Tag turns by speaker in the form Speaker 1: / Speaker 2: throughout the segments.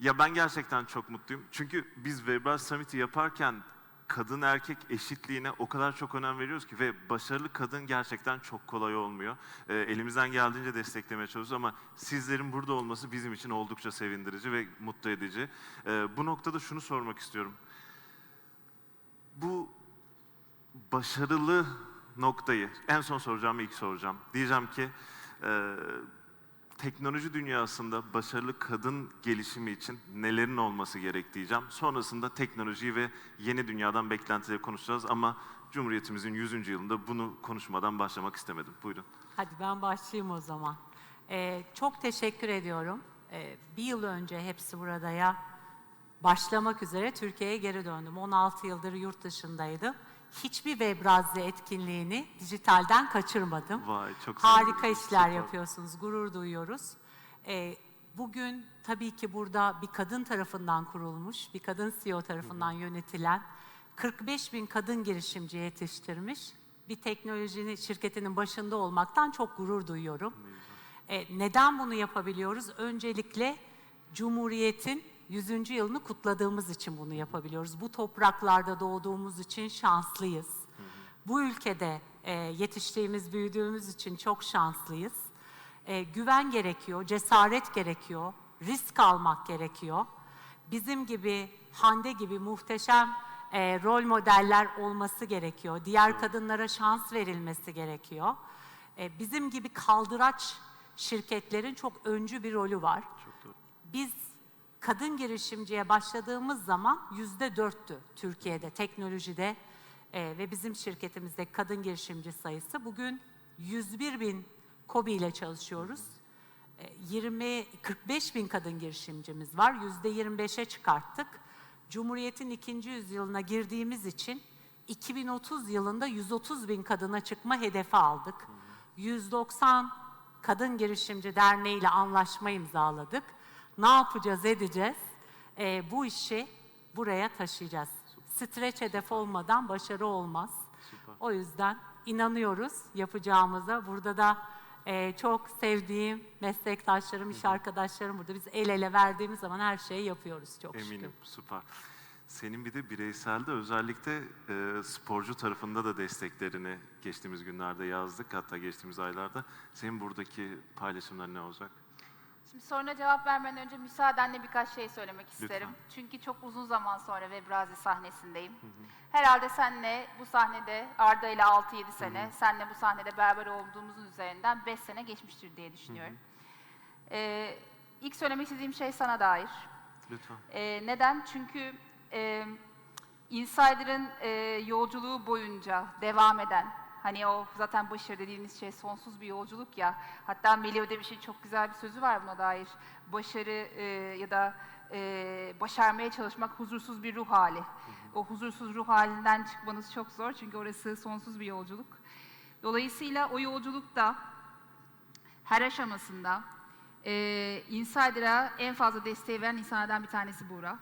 Speaker 1: Ya ben gerçekten çok mutluyum. Çünkü biz Webraz Summit'i yaparken kadın erkek eşitliğine o kadar çok önem veriyoruz ki ve başarılı kadın gerçekten çok kolay olmuyor. Ee, elimizden geldiğince desteklemeye çalışıyoruz ama sizlerin burada olması bizim için oldukça sevindirici ve mutlu edici. Ee, bu noktada şunu sormak istiyorum. Bu başarılı noktayı en son soracağım ilk soracağım. Diyeceğim ki e, teknoloji dünyasında başarılı kadın gelişimi için nelerin olması gerek. Sonrasında teknolojiyi ve yeni dünyadan beklentileri konuşacağız ama Cumhuriyetimizin 100. yılında bunu konuşmadan başlamak istemedim. Buyurun.
Speaker 2: Hadi ben başlayayım o zaman. Ee, çok teşekkür ediyorum. Ee, bir yıl önce hepsi buradaya başlamak üzere Türkiye'ye geri döndüm. 16 yıldır yurt dışındaydım. Hiçbir Webrazzi etkinliğini dijitalden kaçırmadım.
Speaker 1: Vay çok
Speaker 2: Harika
Speaker 1: sevindim.
Speaker 2: işler
Speaker 1: Süper.
Speaker 2: yapıyorsunuz, gurur duyuyoruz. Ee, bugün tabii ki burada bir kadın tarafından kurulmuş, bir kadın CEO tarafından yönetilen 45 bin kadın girişimci yetiştirmiş bir teknolojinin şirketinin başında olmaktan çok gurur duyuyorum. Ee, neden bunu yapabiliyoruz? Öncelikle Cumhuriyet'in 100. yılını kutladığımız için bunu yapabiliyoruz. Bu topraklarda doğduğumuz için şanslıyız. Bu ülkede e, yetiştiğimiz, büyüdüğümüz için çok şanslıyız. E, güven gerekiyor, cesaret gerekiyor, risk almak gerekiyor. Bizim gibi, Hande gibi muhteşem e, rol modeller olması gerekiyor. Diğer kadınlara şans verilmesi gerekiyor. E, bizim gibi kaldıraç şirketlerin çok öncü bir rolü var.
Speaker 1: Çok doğru.
Speaker 2: Biz kadın girişimciye başladığımız zaman yüzde dörttü Türkiye'de teknolojide e, ve bizim şirketimizde kadın girişimci sayısı. Bugün 101 bin KOBİ ile çalışıyoruz. E, 20 45 bin kadın girişimcimiz var. Yüzde 25'e çıkarttık. Cumhuriyet'in ikinci yüzyılına girdiğimiz için 2030 yılında 130 bin kadına çıkma hedefi aldık. 190 Kadın Girişimci Derneği ile anlaşma imzaladık. Ne yapacağız, edeceğiz? Ee, bu işi buraya taşıyacağız. Streç hedef olmadan başarı olmaz.
Speaker 1: Süper.
Speaker 2: O yüzden inanıyoruz yapacağımıza. Burada da e, çok sevdiğim meslektaşlarım, iş arkadaşlarım burada. Biz el ele verdiğimiz zaman her şeyi yapıyoruz çok şükür.
Speaker 1: Eminim, süper. Senin bir de bireyselde özellikle e, sporcu tarafında da desteklerini geçtiğimiz günlerde yazdık. Hatta geçtiğimiz aylarda. Senin buradaki paylaşımlar ne olacak?
Speaker 3: Şimdi soruna cevap vermeden önce müsaadenle birkaç şey söylemek isterim.
Speaker 1: Lütfen.
Speaker 3: Çünkü çok uzun zaman sonra Webrazi sahnesindeyim. Herhalde senle bu sahnede, Arda ile 6-7 sene, senle bu sahnede beraber olduğumuzun üzerinden 5 sene geçmiştir diye düşünüyorum. Ee, ilk söylemek istediğim şey sana dair.
Speaker 1: Lütfen.
Speaker 3: Ee, neden? Çünkü e, Insider'ın e, yolculuğu boyunca devam eden, hani o zaten başarı dediğimiz şey sonsuz bir yolculuk ya. Hatta Melih Ödemiş'in çok güzel bir sözü var buna dair. Başarı e, ya da e, başarmaya çalışmak huzursuz bir ruh hali. O huzursuz ruh halinden çıkmanız çok zor çünkü orası sonsuz bir yolculuk. Dolayısıyla o yolculukta her aşamasında e, Insider'a en fazla desteği veren insanlardan bir tanesi Buğra.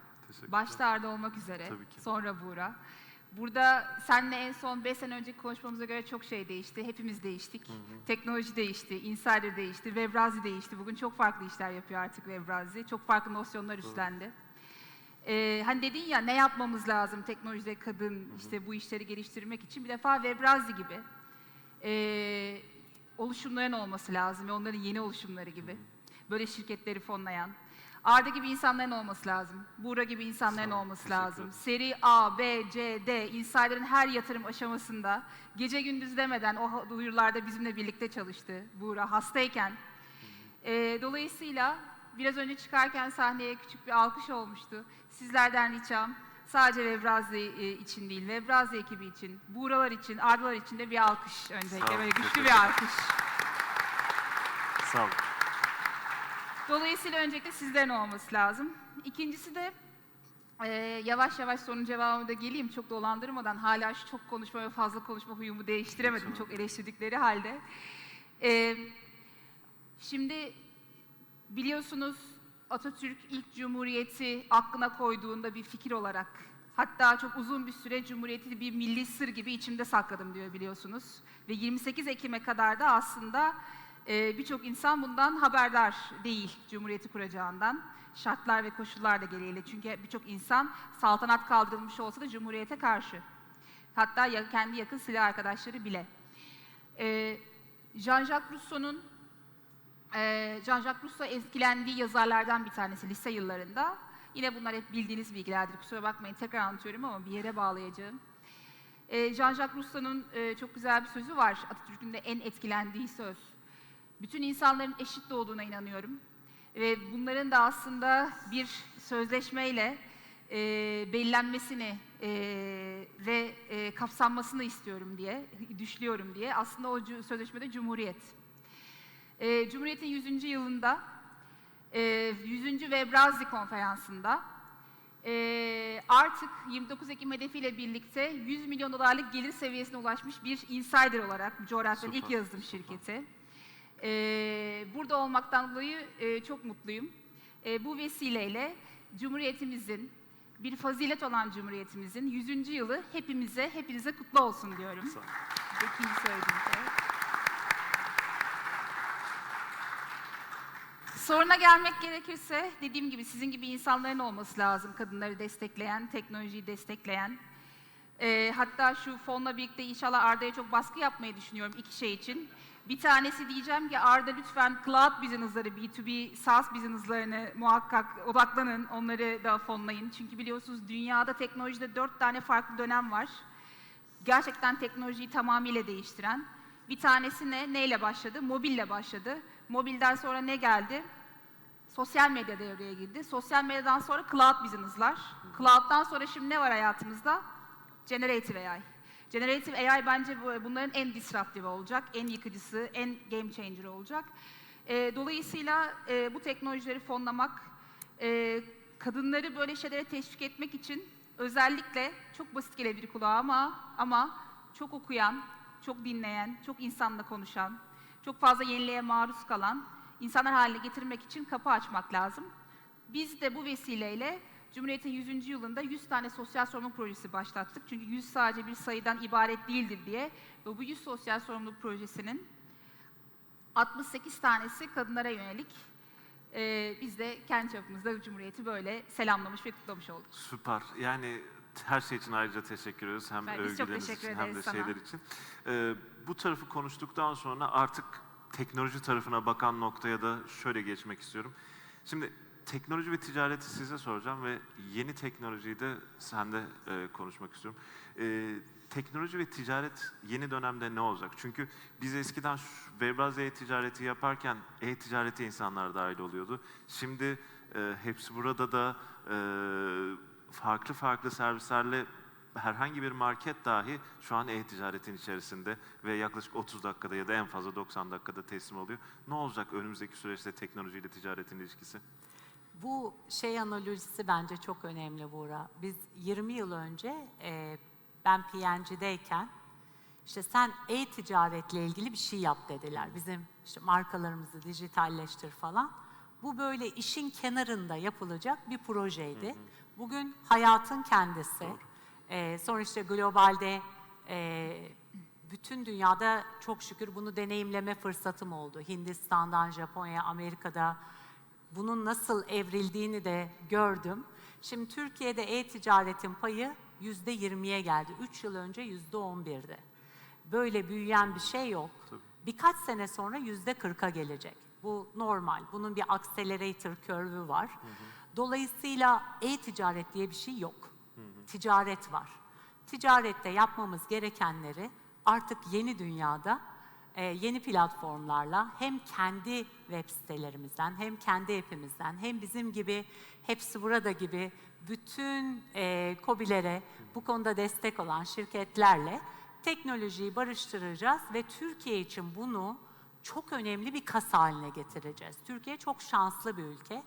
Speaker 3: Başta Arda olmak üzere,
Speaker 1: Tabii ki.
Speaker 3: sonra Buğra. Burada seninle en son 5 sene önceki konuşmamıza göre çok şey değişti. Hepimiz değiştik. Teknoloji değişti, Insider değişti, Webrazi değişti. Bugün çok farklı işler yapıyor artık Webrazi. Çok farklı nosyonlar üstlendi. Ee, hani dedin ya ne yapmamız lazım teknolojide kadın işte bu işleri geliştirmek için bir defa Webrazi gibi ee, oluşumların olması lazım ve onların yeni oluşumları gibi. Böyle şirketleri fonlayan. Arda gibi insanların olması lazım. Buğra gibi insanların
Speaker 1: Sağ ol,
Speaker 3: olması lazım. Seri A, B, C, D, Insider'ın her yatırım aşamasında gece gündüz demeden o duyurularda bizimle birlikte çalıştı. Buğra hastayken. Ee, dolayısıyla biraz önce çıkarken sahneye küçük bir alkış olmuştu. Sizlerden ricam sadece Vevrazi e, için değil, Vevrazi ekibi için, Buğralar için, Ardalar için de bir alkış öncelikle. Böyle güçlü bir alkış.
Speaker 1: Sağ olun.
Speaker 3: Dolayısıyla öncelikle sizlerin olması lazım. İkincisi de e, yavaş yavaş sorunun cevabına da geleyim çok dolandırmadan. Hala şu çok konuşma ve fazla konuşma huyumu değiştiremedim çok eleştirdikleri halde. E, şimdi biliyorsunuz Atatürk ilk cumhuriyeti aklına koyduğunda bir fikir olarak hatta çok uzun bir süre cumhuriyeti bir milli sır gibi içimde sakladım diyor biliyorsunuz. Ve 28 Ekim'e kadar da aslında Ee, Birçok insan bundan haberdar değil Cumhuriyeti kuracağından. Şartlar ve koşullar da gereğiyle. Çünkü birçok insan saltanat kaldırılmış olsa da Cumhuriyete karşı. Hatta kendi yakın silah arkadaşları bile. Ee, Jean-Jacques Rousseau'nun ee, Jean-Jacques Rousseau etkilendiği yazarlardan bir tanesi lise yıllarında. Yine bunlar hep bildiğiniz bilgilerdir. Kusura bakmayın tekrar anlatıyorum ama bir yere bağlayacağım. Ee, Jean-Jacques Rousseau'nun e, çok güzel bir sözü var. Atatürk'ün de en etkilendiği söz. Bütün insanların eşit doğduğuna inanıyorum. Ve bunların da aslında bir sözleşmeyle e, belirlenmesini e, ve e, kapsanmasını istiyorum diye, düşlüyorum diye. Aslında o sözleşmede Cumhuriyet. E, Cumhuriyet'in 100. yılında, e, 100. Webrazi konferansında e, artık 29 Ekim hedefiyle birlikte 100 milyon dolarlık gelir seviyesine ulaşmış bir insider olarak bu coğrafyanın ilk
Speaker 1: Süper,
Speaker 3: yazılım şirketi. E, burada olmaktan dolayı e, çok mutluyum. E, bu vesileyle Cumhuriyetimizin, bir fazilet olan Cumhuriyetimizin 100. yılı hepimize, hepinize kutlu olsun diyorum.
Speaker 1: Sağ ol.
Speaker 3: İkinci söylediğim şey. Soruna gelmek gerekirse dediğim gibi sizin gibi insanların olması lazım kadınları destekleyen, teknolojiyi destekleyen. Ee, hatta şu fonla birlikte inşallah Arda'ya çok baskı yapmayı düşünüyorum iki şey için. Bir tanesi diyeceğim ki Arda lütfen cloud business'ları, B2B SaaS business'larını muhakkak odaklanın, onları da fonlayın. Çünkü biliyorsunuz dünyada teknolojide dört tane farklı dönem var gerçekten teknolojiyi tamamıyla değiştiren. Bir tanesi ne? Neyle başladı? Mobille başladı. Mobilden sonra ne geldi? Sosyal medya devreye girdi. Sosyal medyadan sonra cloud business'lar. Cloud'dan sonra şimdi ne var hayatımızda? Generative AI. Generative AI bence bu- bunların en disruptive olacak, en yıkıcısı, en game changer olacak. Ee, dolayısıyla e, bu teknolojileri fonlamak, e, kadınları böyle şeylere teşvik etmek için özellikle çok basit gelebilir kulağa ama ama çok okuyan, çok dinleyen, çok insanla konuşan, çok fazla yeniliğe maruz kalan insanlar haline getirmek için kapı açmak lazım. Biz de bu vesileyle Cumhuriyet'in 100. yılında 100 tane sosyal sorumluluk projesi başlattık. Çünkü 100 sadece bir sayıdan ibaret değildir diye. Ve bu 100 sosyal sorumluluk projesinin 68 tanesi kadınlara yönelik. Ee, biz de kendi çapımızda Cumhuriyet'i böyle selamlamış ve kutlamış olduk.
Speaker 1: Süper. Yani her şey için ayrıca teşekkür ediyoruz. Hem
Speaker 3: Ben-
Speaker 1: övgüleriniz için hem de
Speaker 3: sana.
Speaker 1: şeyler için. Ee, bu tarafı konuştuktan sonra artık teknoloji tarafına bakan noktaya da şöyle geçmek istiyorum. Şimdi teknoloji ve ticareti size soracağım ve yeni teknolojiyi de sende e, konuşmak istiyorum. Ee, teknoloji ve ticaret yeni dönemde ne olacak? Çünkü biz eskiden şu Webrazi e-ticareti yaparken e-ticarete insanlar dahil oluyordu. Şimdi e, hepsi burada da e, farklı farklı servislerle herhangi bir market dahi şu an e-ticaretin içerisinde ve yaklaşık 30 dakikada ya da en fazla 90 dakikada teslim oluyor. Ne olacak önümüzdeki süreçte teknolojiyle ticaretin ilişkisi?
Speaker 2: Bu şey analojisi bence çok önemli Buğra. Biz 20 yıl önce e, ben PNG'deyken işte sen e-ticaretle ilgili bir şey yap dediler. Bizim işte markalarımızı dijitalleştir falan. Bu böyle işin kenarında yapılacak bir projeydi. Bugün hayatın kendisi. E, sonra işte globalde e, bütün dünyada çok şükür bunu deneyimleme fırsatım oldu. Hindistan'dan, Japonya, Amerika'da bunun nasıl evrildiğini de gördüm. Şimdi Türkiye'de e-ticaretin payı yüzde yirmiye geldi. Üç yıl önce yüzde on birdi. Böyle büyüyen bir şey yok.
Speaker 1: Tabii.
Speaker 2: Birkaç sene sonra yüzde kırka gelecek. Bu normal. Bunun bir accelerator curve'ü var. Dolayısıyla e-ticaret diye bir şey yok. Ticaret var. Ticarette yapmamız gerekenleri artık yeni dünyada yeni platformlarla hem kendi web sitelerimizden hem kendi app'imizden hem bizim gibi hepsi burada gibi bütün e, COBİ'lere bu konuda destek olan şirketlerle teknolojiyi barıştıracağız ve Türkiye için bunu çok önemli bir kas haline getireceğiz. Türkiye çok şanslı bir ülke.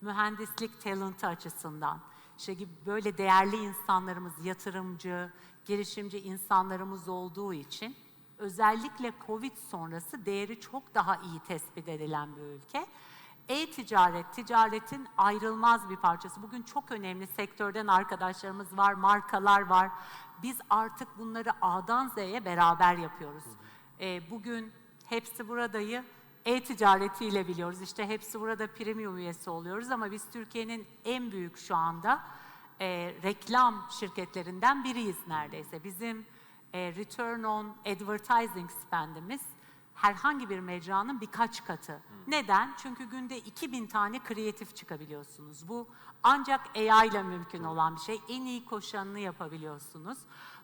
Speaker 2: Mühendislik talenti açısından. işte gibi böyle değerli insanlarımız, yatırımcı, girişimci insanlarımız olduğu için özellikle Covid sonrası değeri çok daha iyi tespit edilen bir ülke. E-ticaret, ticaretin ayrılmaz bir parçası. Bugün çok önemli sektörden arkadaşlarımız var, markalar var. Biz artık bunları A'dan Z'ye beraber yapıyoruz. Ee, bugün hepsi buradayı e-ticaretiyle biliyoruz. İşte hepsi burada premium üyesi oluyoruz ama biz Türkiye'nin en büyük şu anda e, reklam şirketlerinden biriyiz neredeyse. Bizim e, return on advertising spendimiz herhangi bir mecranın birkaç katı. Neden? Çünkü günde 2000 tane kreatif çıkabiliyorsunuz. Bu ancak AI ile mümkün olan bir şey. En iyi koşanını yapabiliyorsunuz.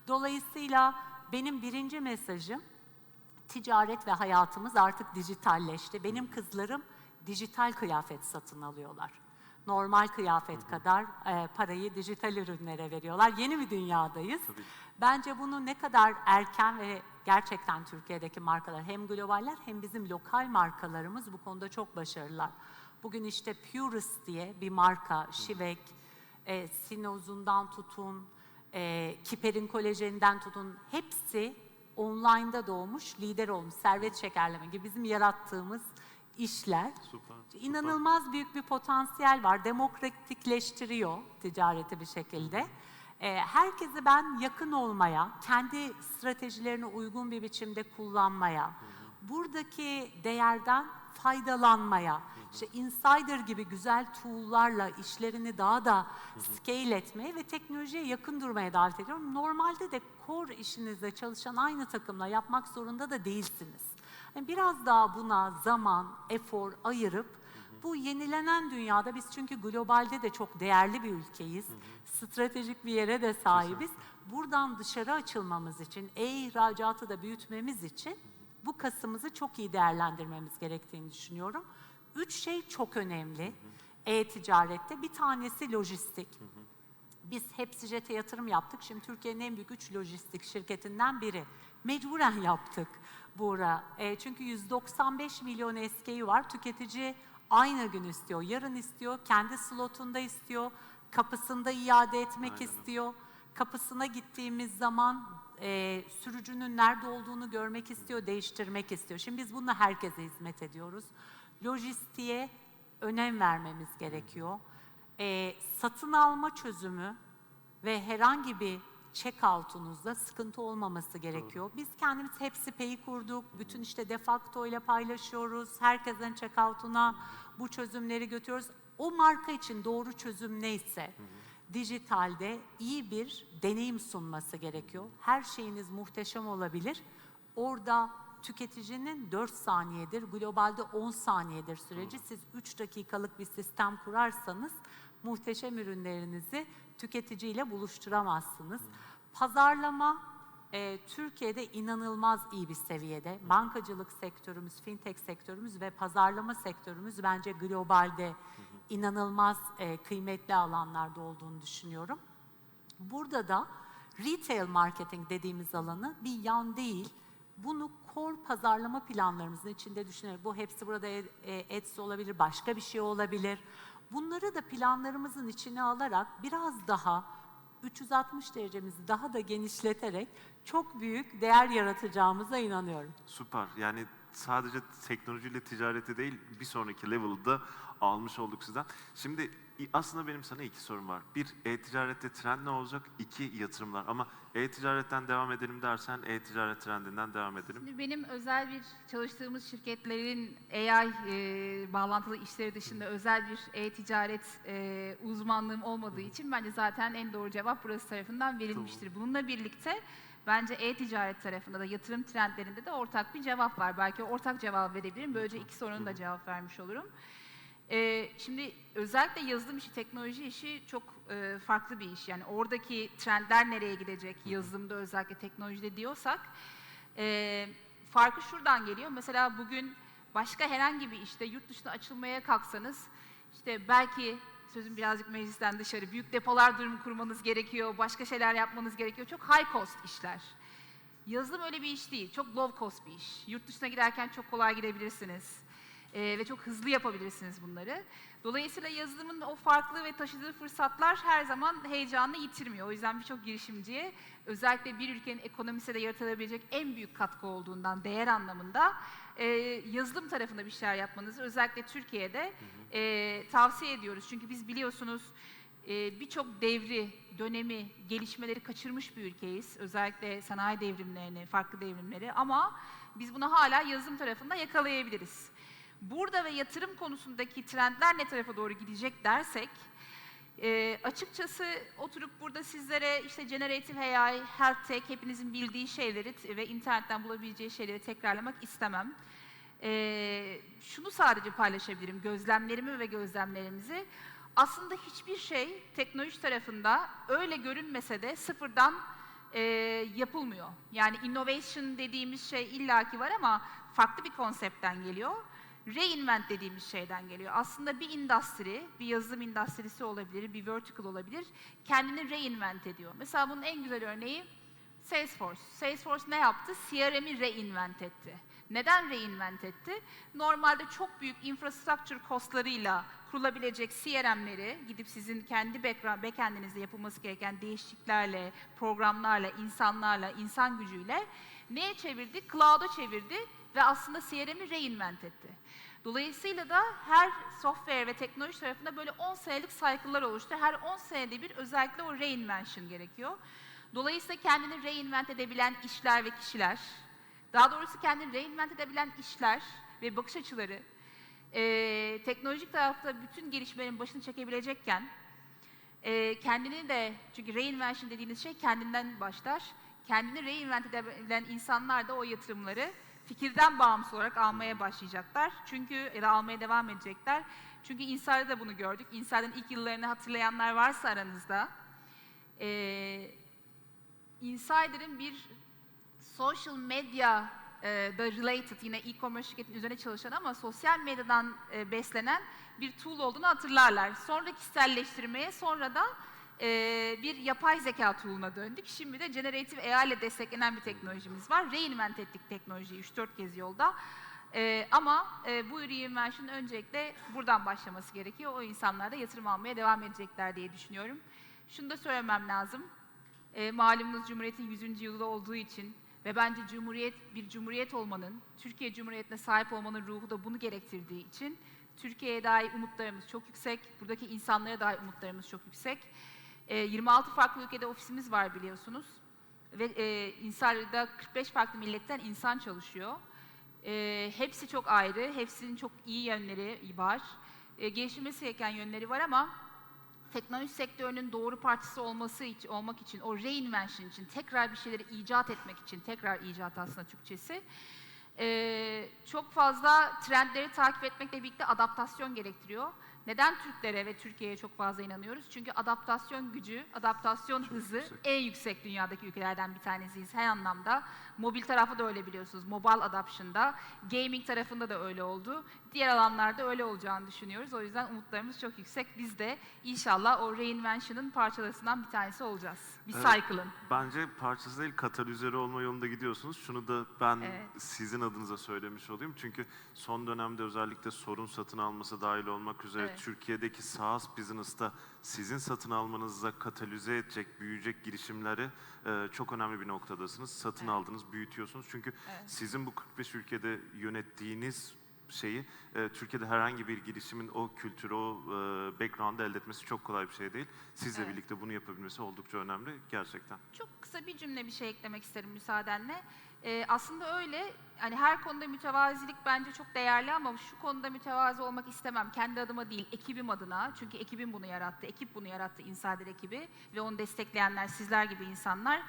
Speaker 2: Dolayısıyla benim birinci mesajım ticaret ve hayatımız artık dijitalleşti. Benim kızlarım dijital kıyafet satın alıyorlar. Normal kıyafet kadar e, parayı dijital ürünlere veriyorlar. Yeni bir dünyadayız. Bence bunu ne kadar erken ve gerçekten Türkiye'deki markalar hem globaller hem bizim lokal markalarımız bu konuda çok başarılılar. Bugün işte Purist diye bir marka, Şivek, e, Sinoz'undan tutun, e, Kiper'in kolajeninden tutun hepsi online'da doğmuş, lider olmuş, servet şekerleme gibi bizim yarattığımız işler.
Speaker 1: Süper, süper.
Speaker 2: İnanılmaz büyük bir potansiyel var. Demokratikleştiriyor ticareti bir şekilde. Ee, herkesi ben yakın olmaya, kendi stratejilerine uygun bir biçimde kullanmaya, buradaki değerden faydalanmaya, işte insider gibi güzel tool'larla işlerini daha da scale etmeye ve teknolojiye yakın durmaya davet ediyorum. Normalde de core işinizde çalışan aynı takımla yapmak zorunda da değilsiniz. Yani biraz daha buna zaman, efor ayırıp bu yenilenen dünyada biz çünkü globalde de çok değerli bir ülkeyiz. Stratejik bir yere de sahibiz. Buradan dışarı açılmamız için, e-ihracatı da büyütmemiz için bu kasımızı çok iyi değerlendirmemiz gerektiğini düşünüyorum. Üç şey çok önemli e-ticarette. Bir tanesi lojistik. Biz Hepsijet'e yatırım yaptık. Şimdi Türkiye'nin en büyük üç lojistik şirketinden biri. Mecburen yaptık Buğra. E, çünkü 195 milyon SKU var. Tüketici aynı gün istiyor, yarın istiyor, kendi slotunda istiyor, kapısında iade etmek
Speaker 1: Aynen.
Speaker 2: istiyor. Kapısına gittiğimiz zaman e, sürücünün nerede olduğunu görmek istiyor, değiştirmek istiyor. Şimdi biz bununla herkese hizmet ediyoruz. Lojistiğe önem vermemiz gerekiyor. E, satın alma çözümü ve herhangi bir check-out'unuzda sıkıntı olmaması gerekiyor. Biz kendimiz hepsi peyi kurduk. Bütün işte defakto ile paylaşıyoruz. Herkesin check-out'una bu çözümleri götürüyoruz. O marka için doğru çözüm neyse dijitalde iyi bir deneyim sunması gerekiyor. Her şeyiniz muhteşem olabilir. Orada tüketicinin 4 saniyedir, globalde 10 saniyedir süreci. Siz 3 dakikalık bir sistem kurarsanız muhteşem ürünlerinizi tüketiciyle buluşturamazsınız. Pazarlama e, Türkiye'de inanılmaz iyi bir seviyede. Bankacılık sektörümüz, fintech sektörümüz ve pazarlama sektörümüz bence globalde inanılmaz e, kıymetli alanlarda olduğunu düşünüyorum. Burada da retail marketing dediğimiz alanı bir yan değil, bunu core pazarlama planlarımızın içinde düşünerek, bu hepsi burada e, e, Etsy olabilir, başka bir şey olabilir. Bunları da planlarımızın içine alarak biraz daha 360 derecemizi daha da genişleterek çok büyük değer yaratacağımıza inanıyorum.
Speaker 1: Süper. Yani sadece teknolojiyle ticareti değil, bir sonraki level'da almış olduk sizden. Şimdi aslında benim sana iki sorum var. Bir, e-ticarette trend ne olacak? İki, yatırımlar. Ama e-ticaretten devam edelim dersen, e-ticaret trendinden devam edelim.
Speaker 3: Şimdi benim özel bir çalıştığımız şirketlerin AI e, bağlantılı işleri dışında özel bir e-ticaret e, uzmanlığım olmadığı için bence zaten en doğru cevap burası tarafından verilmiştir. Bununla birlikte bence e-ticaret tarafında da yatırım trendlerinde de ortak bir cevap var. Belki ortak cevap verebilirim. Böylece iki sorunun da cevap vermiş olurum. Ee, şimdi özellikle yazılım işi, teknoloji işi çok e, farklı bir iş. Yani oradaki trendler nereye gidecek, yazılımda özellikle teknolojide diyorsak, e, farkı şuradan geliyor. Mesela bugün başka herhangi bir işte yurt dışına açılmaya kalksanız, işte belki sözüm birazcık meclisten dışarı, büyük depolar durumu kurmanız gerekiyor, başka şeyler yapmanız gerekiyor. Çok high cost işler. Yazılım öyle bir iş değil. Çok low cost bir iş. Yurt dışına giderken çok kolay gidebilirsiniz. Ee, ve çok hızlı yapabilirsiniz bunları. Dolayısıyla yazılımın o farklı ve taşıdığı fırsatlar her zaman heyecanını yitirmiyor. O yüzden birçok girişimciye özellikle bir ülkenin ekonomisine de yaratılabilecek en büyük katkı olduğundan değer anlamında e, yazılım tarafında bir şeyler yapmanızı özellikle Türkiye'de e, tavsiye ediyoruz. Çünkü biz biliyorsunuz e, birçok devri, dönemi, gelişmeleri kaçırmış bir ülkeyiz. Özellikle sanayi devrimlerini, farklı devrimleri ama biz bunu hala yazılım tarafında yakalayabiliriz. Burada ve yatırım konusundaki trendler ne tarafa doğru gidecek dersek, e, açıkçası oturup burada sizlere işte generative AI, health tech, hepinizin bildiği şeyleri ve internetten bulabileceği şeyleri tekrarlamak istemem. E, şunu sadece paylaşabilirim, gözlemlerimi ve gözlemlerimizi. Aslında hiçbir şey teknoloji tarafında öyle görünmese de sıfırdan e, yapılmıyor. Yani innovation dediğimiz şey illaki var ama farklı bir konseptten geliyor. Reinvent dediğimiz şeyden geliyor. Aslında bir industry, bir yazılım endüstrisi olabilir, bir vertical olabilir. Kendini reinvent ediyor. Mesela bunun en güzel örneği Salesforce. Salesforce ne yaptı? CRM'i reinvent etti. Neden reinvent etti? Normalde çok büyük infrastructure costlarıyla kurulabilecek CRM'leri gidip sizin kendi backend'inizde yapılması gereken değişikliklerle, programlarla, insanlarla, insan gücüyle neye çevirdi? Cloud'a çevirdi ve aslında CRM'i reinvent etti. Dolayısıyla da her software ve teknoloji tarafında böyle 10 senelik cycle'lar oluştu. Her 10 senede bir özellikle o reinvention gerekiyor. Dolayısıyla kendini reinvent edebilen işler ve kişiler, daha doğrusu kendini reinvent edebilen işler ve bakış açıları, eee, teknolojik tarafta bütün gelişmelerin başını çekebilecekken, eee, kendini de, çünkü reinvention dediğiniz şey kendinden başlar, kendini reinvent edebilen insanlar da o yatırımları fikirden bağımsız olarak almaya başlayacaklar. Çünkü ya da almaya devam edecekler. Çünkü İnsar'da da bunu gördük. İnsar'ın ilk yıllarını hatırlayanlar varsa aranızda, eee Insider'ın bir social medya e, da related yine e-commerce şirketin üzerine çalışan ama sosyal medyadan beslenen bir tool olduğunu hatırlarlar. Sonra kişiselleştirmeye sonra da bir yapay zeka tool'una döndük. Şimdi de generative AI ile desteklenen bir teknolojimiz var. Reinvent ettik teknolojiyi 3-4 kez yolda. E, ama e, bu reinvention öncelikle buradan başlaması gerekiyor. O insanlar da yatırım almaya devam edecekler diye düşünüyorum. Şunu da söylemem lazım. E, malumunuz Cumhuriyet'in 100. yılı olduğu için ve bence Cumhuriyet bir Cumhuriyet olmanın, Türkiye Cumhuriyeti'ne sahip olmanın ruhu da bunu gerektirdiği için Türkiye'ye dair umutlarımız çok yüksek, buradaki insanlara dair umutlarımız çok yüksek. E, 26 farklı ülkede ofisimiz var biliyorsunuz ve e, İnsar'da 45 farklı milletten insan çalışıyor. E, hepsi çok ayrı, hepsinin çok iyi yönleri var. E, geliştirmesi gereken yönleri var ama teknoloji sektörünün doğru parçası olması için, olmak için, o reinvention için, tekrar bir şeyleri icat etmek için, tekrar icat aslında Türkçesi, eee, çok fazla trendleri takip etmekle birlikte adaptasyon gerektiriyor. Neden Türklere ve Türkiye'ye çok fazla inanıyoruz? Çünkü adaptasyon gücü, adaptasyon hızı
Speaker 1: yüksek.
Speaker 3: en yüksek dünyadaki ülkelerden bir tanesiyiz her anlamda. Mobil tarafı da öyle biliyorsunuz. Mobile adoption'da, gaming tarafında da öyle oldu. Diğer alanlarda öyle olacağını düşünüyoruz. O yüzden umutlarımız çok yüksek. Biz de inşallah o reinvention'ın parçalarından bir tanesi olacağız. Bir
Speaker 1: Evet.
Speaker 3: cycle'ın.
Speaker 1: Bence parçası değil katalizörü olma yolunda gidiyorsunuz. Şunu da ben
Speaker 3: Evet.
Speaker 1: sizin adınıza söylemiş olayım. Çünkü son dönemde özellikle sorun satın alması dahil olmak üzere
Speaker 3: Evet.
Speaker 1: Türkiye'deki SaaS business'ta sizin satın almanızda katalize edecek, büyüyecek girişimleri çok önemli bir noktadasınız. Satın
Speaker 3: Evet.
Speaker 1: aldınız, büyütüyorsunuz. Çünkü
Speaker 3: Evet.
Speaker 1: sizin bu 45 ülkede yönettiğiniz şeyi e, Türkiye'de herhangi bir girişimin o kültürü, o e, background'ı elde etmesi çok kolay bir şey değil. Sizle
Speaker 3: Evet.
Speaker 1: birlikte bunu yapabilmesi oldukça önemli gerçekten.
Speaker 3: Çok kısa bir cümle bir şey eklemek isterim müsaadenle. Ee, aslında öyle, hani her konuda mütevazilik bence çok değerli ama şu konuda mütevazi olmak istemem. Kendi adıma değil, ekibim adına. Çünkü ekibim bunu yarattı, ekip bunu yarattı, Insider ekibi ve onu destekleyenler sizler gibi insanlar.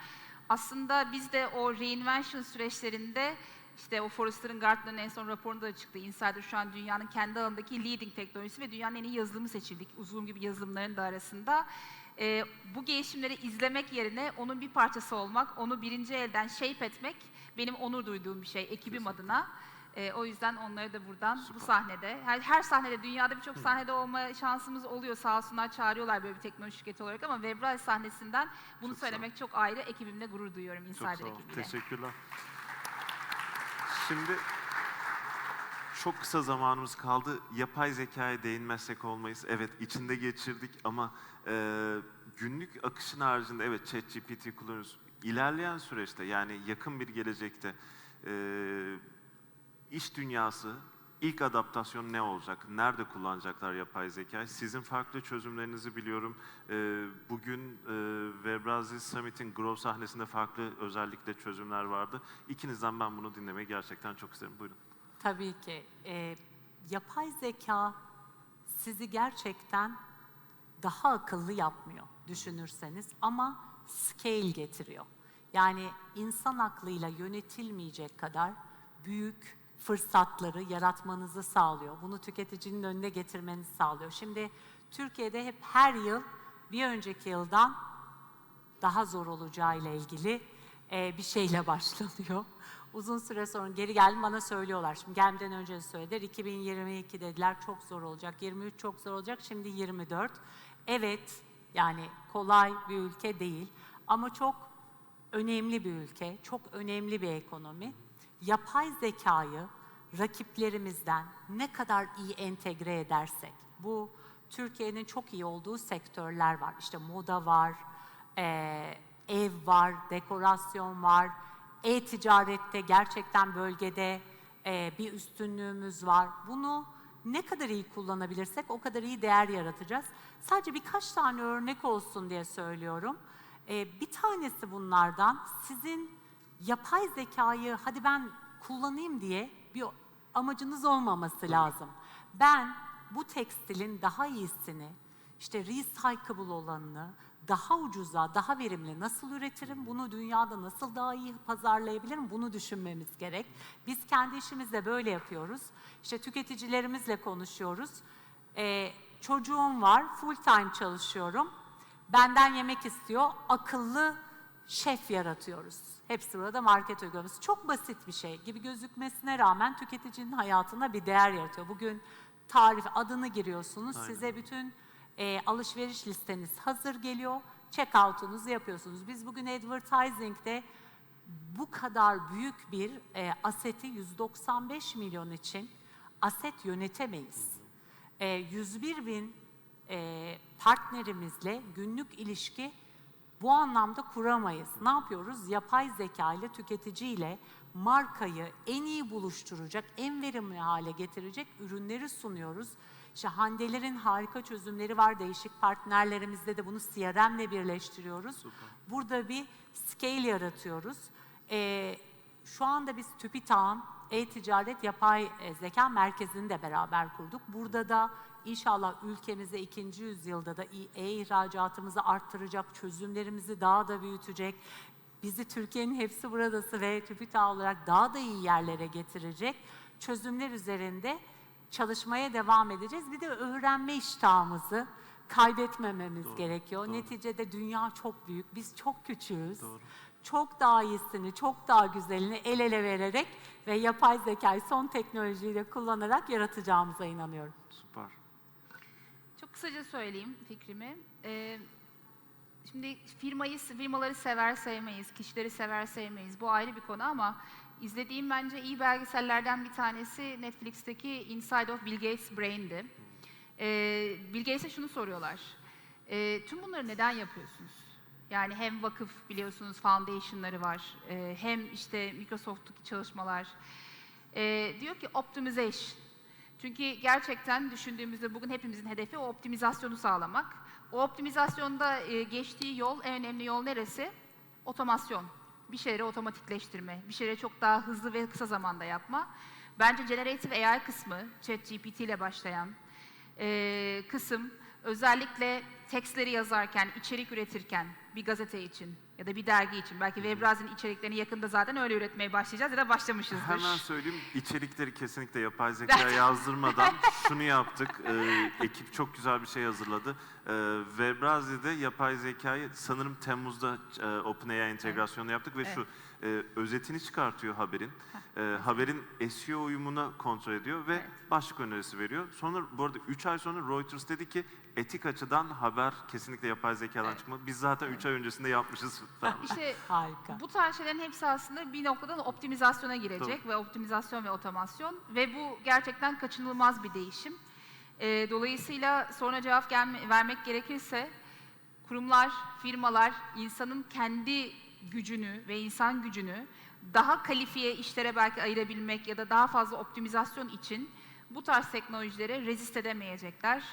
Speaker 3: Aslında biz de o reinvention süreçlerinde işte o Forrester'ın Gartner'ın en son raporunda da çıktı. Insider şu an dünyanın kendi alanındaki leading teknolojisi ve dünyanın en iyi yazılımı seçildik. Uzun gibi yazılımların da arasında. Ee, bu gelişimleri izlemek yerine onun bir parçası olmak, onu birinci elden shape etmek benim onur duyduğum bir şey ekibim adına. Ee, o yüzden onları da buradan bu
Speaker 1: Süper.
Speaker 3: sahnede, her, her sahnede, dünyada birçok sahnede olma şansımız oluyor. Sağ olsunlar çağırıyorlar böyle bir teknoloji şirketi olarak ama Webral sahnesinden bunu
Speaker 1: Çok
Speaker 3: söylemek çok ayrı. Ekibimle gurur duyuyorum
Speaker 1: Çok
Speaker 3: Insider
Speaker 1: ol.
Speaker 3: ekibiyle.
Speaker 1: Teşekkürler. Şimdi çok kısa zamanımız kaldı. Yapay zekaya değinmezsek olmayız. Evet içinde geçirdik ama e, günlük akışın haricinde evet ChatGPT kullanıyoruz. İlerleyen süreçte yani yakın bir gelecekte e, iş dünyası ilk adaptasyon ne olacak? Nerede kullanacaklar yapay zekayı? Sizin farklı çözümlerinizi biliyorum. E, bugün e, Summit'in Grow sahnesinde farklı özellikle çözümler vardı. İkinizden ben bunu dinlemeyi gerçekten çok isterim. Buyurun.
Speaker 2: Tabii ki. Ee, yapay zeka sizi gerçekten daha akıllı yapmıyor düşünürseniz ama scale getiriyor. Yani insan aklıyla yönetilmeyecek kadar büyük fırsatları yaratmanızı sağlıyor. Bunu tüketicinin önüne getirmenizi sağlıyor. Şimdi Türkiye'de hep her yıl bir önceki yıldan daha zor olacağıyla ilgili e, bir şeyle başlanıyor. Uzun süre sonra geri geldim bana söylüyorlar. Şimdi gelmeden önce de söylediler. 2022 dediler çok zor olacak. 23 çok zor olacak. Şimdi 24. Evet yani kolay bir ülke değil. Ama çok önemli bir ülke. Çok önemli bir ekonomi. Yapay zekayı rakiplerimizden ne kadar iyi entegre edersek, bu Türkiye'nin çok iyi olduğu sektörler var. İşte moda var, eee, ev var, dekorasyon var, e-ticarette gerçekten bölgede eee, bir üstünlüğümüz var. Bunu ne kadar iyi kullanabilirsek o kadar iyi değer yaratacağız. Sadece birkaç tane örnek olsun diye söylüyorum. Eee, bir tanesi bunlardan sizin yapay zekayı hadi ben kullanayım diye bir amacınız olmaması lazım. Ben bu tekstilin daha iyisini, işte recyclable olanını, daha ucuza, daha verimli nasıl üretirim, bunu dünyada nasıl daha iyi pazarlayabilirim bunu düşünmemiz gerek. Biz kendi işimizde böyle yapıyoruz. İşte tüketicilerimizle konuşuyoruz. Ee, çocuğum var, full time çalışıyorum. Benden yemek istiyor, akıllı şef yaratıyoruz. Hepsi burada market uygulaması. Çok basit bir şey gibi gözükmesine rağmen tüketicinin hayatına bir değer yaratıyor. Bugün tarif adını giriyorsunuz,
Speaker 1: Aynen.
Speaker 2: size bütün e, alışveriş listeniz hazır geliyor. Checkout'unuzu yapıyorsunuz. Biz bugün advertising'de bu kadar büyük bir e, aseti 195 milyon için aset yönetemeyiz. E, 101 bin e, partnerimizle günlük ilişki bu anlamda kuramayız. Ne yapıyoruz? Yapay zeka ile tüketiciyle markayı en iyi buluşturacak, en verimli hale getirecek ürünleri sunuyoruz. İşte Hande'lerin harika çözümleri var. Değişik partnerlerimizle de bunu CRM'le birleştiriyoruz. Burada bir scale yaratıyoruz. Ee, şu anda biz TÜBİTAK'ın e-ticaret yapay e, zeka merkezini de beraber kurduk. Burada da inşallah ülkemize ikinci yüzyılda da e-ihracatımızı arttıracak, çözümlerimizi daha da büyütecek, bizi Türkiye'nin hepsi buradası ve TÜBİTAK olarak daha da iyi yerlere getirecek çözümler üzerinde çalışmaya devam edeceğiz. Bir de öğrenme iştahımızı kaybetmememiz
Speaker 1: Doğru,
Speaker 2: gerekiyor.
Speaker 1: doğru.
Speaker 2: Neticede dünya çok büyük, biz çok küçüğüz.
Speaker 1: Doğru.
Speaker 2: Çok daha iyisini, çok daha güzelini el ele vererek ve yapay zekayı son teknolojiyi de kullanarak yaratacağımıza inanıyorum.
Speaker 1: Süper.
Speaker 3: Kısaca söyleyeyim fikrimi. Ee, şimdi firmayı, firmaları sever sevmeyiz, kişileri sever sevmeyiz. Bu ayrı bir konu ama izlediğim bence iyi belgesellerden bir tanesi Netflix'teki Inside of Bill Gates Brain'di. Ee, Bill Gates'e şunu soruyorlar. Ee, tüm bunları neden yapıyorsunuz? Yani hem vakıf biliyorsunuz foundation'ları var, ee, hem işte Microsoft'taki çalışmalar. Ee, diyor ki optimization. Çünkü gerçekten düşündüğümüzde bugün hepimizin hedefi o optimizasyonu sağlamak. O optimizasyonda e, geçtiği yol, en önemli yol neresi? Otomasyon. Bir şeyleri otomatikleştirme, bir şeyleri çok daha hızlı ve kısa zamanda yapma. Bence Generative AI kısmı, ChatGPT ile başlayan e, kısım özellikle tekstleri yazarken, içerik üretirken bir gazete için ya da bir dergi için, belki Webrazi'nin içeriklerini yakında zaten öyle üretmeye başlayacağız ya da başlamışızdır.
Speaker 1: Hemen söyleyeyim, içerikleri kesinlikle yapay zeka yazdırmadan şunu yaptık. Ee, ekip çok güzel bir şey hazırladı. Ee, Webrazi'de yapay zekayı sanırım Temmuz'da e, OpenAI entegrasyonu yaptık ve
Speaker 3: Evet.
Speaker 1: şu e, özetini çıkartıyor haberin. E, haberin SEO uyumuna kontrol ediyor ve
Speaker 3: Evet.
Speaker 1: başlık önerisi veriyor. Sonra bu arada 3 ay sonra Reuters dedi ki etik açıdan haber kesinlikle yapay zekadan
Speaker 3: Evet.
Speaker 1: çıkmadı. Biz zaten 3 ay öncesinde yapmışız.
Speaker 3: İşte
Speaker 2: Harika.
Speaker 3: Bu tarz şeylerin hepsi aslında bir noktadan optimizasyona girecek ve optimizasyon ve otomasyon ve bu gerçekten kaçınılmaz bir değişim. Ee, dolayısıyla soruna cevap gelme- vermek gerekirse kurumlar, firmalar insanın kendi gücünü ve insan gücünü daha kalifiye işlere belki ayırabilmek ya da daha fazla optimizasyon için bu tarz teknolojilere rezist edemeyecekler.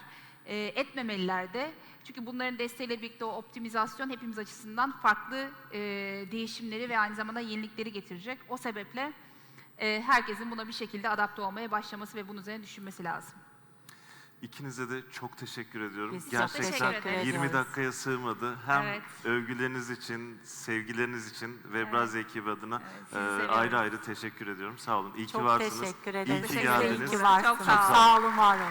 Speaker 3: E, etmemeliler de. Çünkü bunların desteğiyle birlikte o optimizasyon hepimiz açısından farklı e, değişimleri ve aynı zamanda yenilikleri getirecek. O sebeple e, herkesin buna bir şekilde adapte olmaya başlaması ve bunun üzerine düşünmesi lazım.
Speaker 1: İkinize de çok teşekkür ediyorum.
Speaker 2: Biz çok
Speaker 1: Gerçekten
Speaker 3: teşekkür ederiz.
Speaker 1: 20 dakikaya sığmadı. Hem
Speaker 3: Evet.
Speaker 1: övgüleriniz için, sevgileriniz için Webrazi ekibi adına
Speaker 3: Evet, sizi
Speaker 1: e, ayrı ayrı teşekkür ediyorum. Sağ olun. İyi ki
Speaker 2: Çok
Speaker 1: varsınız.
Speaker 2: teşekkür
Speaker 1: İyi
Speaker 2: ederim.
Speaker 1: ki
Speaker 2: Siz de
Speaker 3: Teşekkür
Speaker 2: iyi
Speaker 1: geldiniz.
Speaker 2: ki
Speaker 3: Çok
Speaker 2: varsınız.
Speaker 3: sağ olun.
Speaker 2: Sağ olun, var olun.